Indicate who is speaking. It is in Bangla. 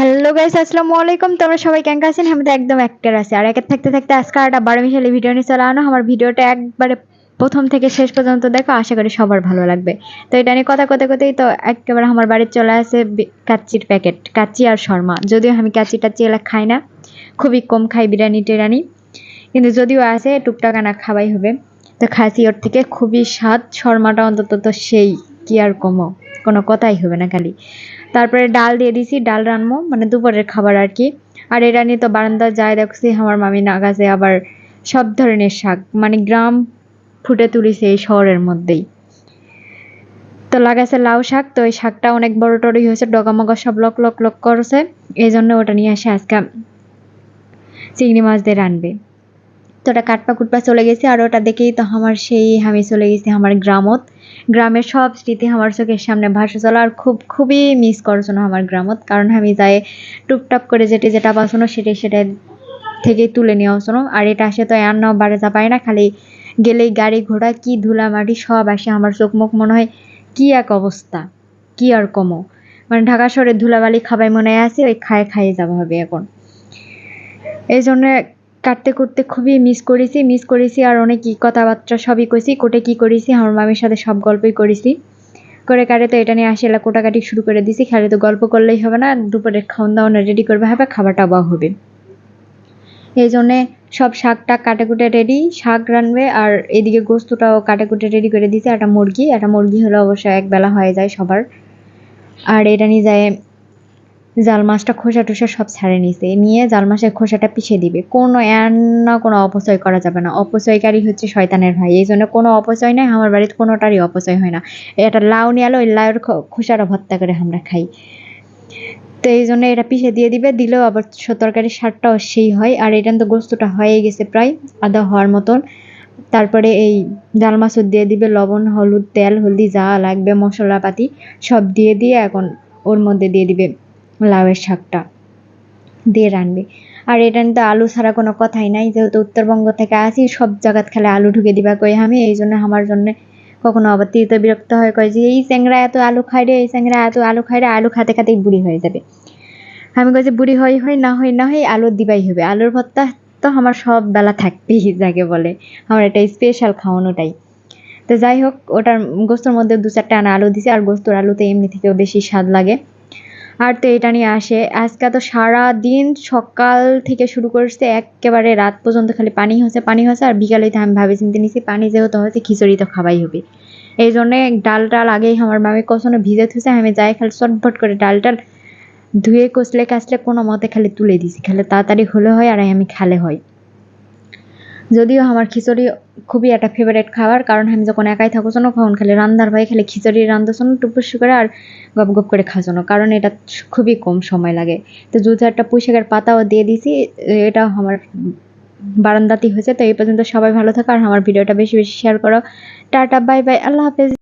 Speaker 1: হ্যালো গাইস, আসসালামু আলাইকুম। তোমরা সবাই কেমন আছেন? আমি তো একদম একটার আছে। আর একের থাকতে থাকতে আজকে একটা বারো মিশালি ভিডিও নিয়ে চলে আনো। আমার ভিডিওটা একবারে প্রথম থেকে শেষ পর্যন্ত দেখো, আশা করি সবার ভালো লাগবে। তো এটা নিয়ে কথা কথা কথাই তো একেবারে আমার বাড়ির চলে আসে কাচ্চির প্যাকেট কাচ্চি আর শর্মা। যদিও আমি কাচ্চি টাচ্চি এলা খাই না, খুবই কম খাই বিরিয়ানি টিরানি কিন্তু যদিও আছে, টুকটাক আনা খাওয়াই হবে। তো খাসি ওর থেকে খুবই স্বাদ, শর্মাটা অন্তত তো সেই, কি আর কমো, কোনো কথাই হবে না খালি। তারপরে ডাল দিয়ে দিছি, ডাল রানবো মানে দুপুরের খাবার আর কি। আর এটা নিয়ে তো বারান্দা যায় দেখছি, আমার মামি নাগাছে আবার সব ধরনের শাক মানে গ্রাম ফুটে তুলিছে এই শহরের মধ্যেই। তো লাগাছে লাউ শাক, তো এই শাকটা অনেক বড় টড়ই হয়েছে, ডগামগা সব লক লক লক করছে, এই জন্য ওটা নিয়ে আসে আজকে চিংড়ি মাছ দিয়ে রানবে। তো ওটা কাটপা কুটপা চলে গেছে আর ওটা দেখেই তো আমার সেই আমি চলে গেছি আমার গ্রামত। গ্রামের সব স্মৃতি আমার চোখের সামনে ভাসে চলো আর খুব, খুবই মিস করছ আমার গ্রামত। কারণ আমি যাই টুকটাপ করে যেটি যেটা বাসনো সেটাই সেটা থেকে তুলে নিয়ে আসনো আর এটা আসে তো আর নাও বাড়ে যা পায় না, খালি গেলেই গাড়ি ঘোড়া, কি ধুলা মাটি, সব আসে আমার চোখ মুখ মনে হয় কি এক অবস্থা, কি আর কমো। মানে ঢাকা শহরে ধুলাবালি খাবাই মনে আছে, ওই খায় খাইয়ে যাওয়া হবে এখন। এই জন্য কাটতে কুটতে খুবই মিস করেছি মিস করেছি আর অনেক কথাবার্তা সবই কইছি কোটে কি করেছি, আমার মামির সাথে সব গল্পই করেছি। করে কাটে তো এটা নিয়ে আসে কোটাকাটি শুরু করে দিছি, খালি তো গল্প করলেই হবে না, দুপুরের খাওয়ান দাওয়ান রেডি করবে, হবে, খাবারটা বা হবে। এই জন্যে সব শাক টাক কাটে কুটে রেডি শাক রানবে আর এদিকে গোস্তটাও কাটে কুটে রেডি করে দিছে, একটা মুরগি একটা মুরগি হলে অবশ্য একবেলা হয়ে যায় সবার। আর এটা নিয়ে যায় জাল মাছটা খোসা টোসা সব ছাড়ে নিছে। নিয়ে জাল মাছের খোসাটা পিষে দিবে। কোনো না কোনো অপচয় করা যাবে না। অপচয়কারী হচ্ছে শয়তানের ভাই। এই জন্য কোনো অপচয় নাই। আমার বাড়িতে কোনোটারই অপচয় হয় না। এটা লাউ নিয়ে এলো ওই লাউয়ের খ- খোসাটা ভর্তা করে আমরা খাই। তো এই জন্য এটা পিষে দিয়ে দিবে। দিলেও আবার স- সারটাও সেই হয়। আর এটা তো গোস্তটা হয়ে গেছে প্রায় আদা হওয়ার মতন। তারপরে এই ডাল মাছও দিয়ে দিবে। লবণ, হলুদ, তেল, হলদি যা লাগবে, মশলাপাতি সব দিয়ে দিয়ে এখন ওর মধ্যে দিয়ে দিবে। লাউয়ের শাকটা দিয়ে রানবে। আর এটা তো আলু ছাড়া কোনো কথাই নাই, যেহেতু উত্তরবঙ্গ থেকে আসি, সব জায়গাত খেলে আলু ঢুকে দিবা কই আমি, এই জন্য আমার জন্য কখনো আবার তিতে বিরক্ত হয়, কয় যে এই চ্যাংরা এত আলু খাই রে, এই চ্যাংরা এত আলু খাই রে, আলু খাতে খাতেই বুড়ি হয়ে যাবে। আমি কই যে বুড়ি হই হই না হই না হই আলুর দিবাই হবে। আলুর ভর্তা তো আমার সব বেলা থাকবেই, যাকে বলে। আমার এটা স্পেশাল খাওয়ানোটাই। তো যাই হোক, ওটার গোস্তর মধ্যে দু চারটা আনা আলু দিছে, আর গোস্তর আলুতে এমনি থেকেও বেশি স্বাদ লাগে। আর তো এটা নিয়ে আসে। আজকে তো সারা দিন সকাল থেকে শুরু করছে, একেবারে রাত পর্যন্ত খালি পানি হচ্ছে পানি হচ্ছে, আর বিকালে আমি ভাবি চিন্তে নিছি পানি যেহেতু হচ্ছে, খিচুড়ি তো খাওয়াই হবে। এই জন্যে ডাল টাল আগেই আমার মামি কখনো ভিজে থুছে আমি যাই খালি চটফট করে ডাল টাল ধুয়ে, কষলে, কাচলে কোনো মতে খালি তুলে দিছি, খালি তাড়াতাড়ি হলে হয় আর আমি খালে হয়। যদিও আমার খিচুড়ি খুবই একটা ফেভারিট খাবার, কারণ আমি যখন একাই থাকো শোনো কখন খালি রান্নার ভাই খালি খিচুড়ি শোনো টুপুস করে আর গপ গপ করে খাওয়ানো কারণ এটা খুবই কম সময় লাগে। তো দু একটা পুঁশাকের পাতাও দিয়ে দিছি, এটা আমার বারান্দাতি হয়েছে, তো এই পর্যন্ত সবাই ভালো থাকো, আর আমার ভিডিওটা বেশি বেশি শেয়ার করো। টাটা বাই বাই আল্লাহ হাফেজ।